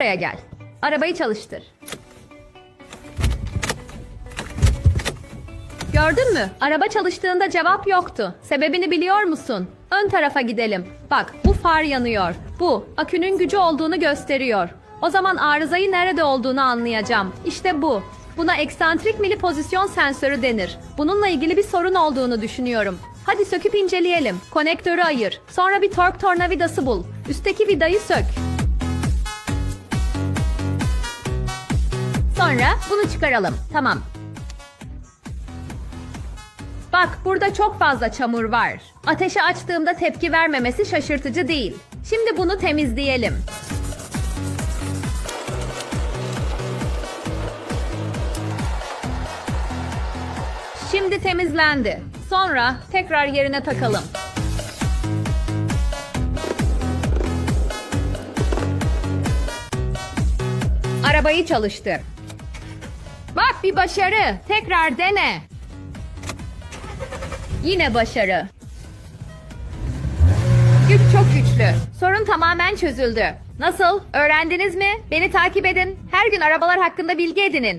Buraya gel. Arabayı çalıştır. Gördün mü? Araba çalıştığında cevap yoktu. Sebebini biliyor musun? Ön tarafa gidelim. Bak bu far yanıyor. Bu akünün gücü olduğunu gösteriyor. O zaman arızayı nerede olduğunu anlayacağım. İşte bu. Buna eksantrik mili pozisyon sensörü denir. Bununla ilgili bir sorun olduğunu düşünüyorum. Hadi söküp inceleyelim. Konektörü ayır. Sonra bir tork tornavidası bul. Üstteki vidayı sök. Sonra bunu çıkaralım. Tamam. Bak burada çok fazla çamur var. Ateşi açtığımda tepki vermemesi şaşırtıcı değil. Şimdi bunu temizleyelim. Şimdi temizlendi. Sonra tekrar yerine takalım. Arabayı çalıştır. Bak bir başarı. Tekrar dene. Yine başarı. Güç çok güçlü. Sorun tamamen çözüldü. Nasıl? Öğrendiniz mi? Beni takip edin. Her gün arabalar hakkında bilgi edinin.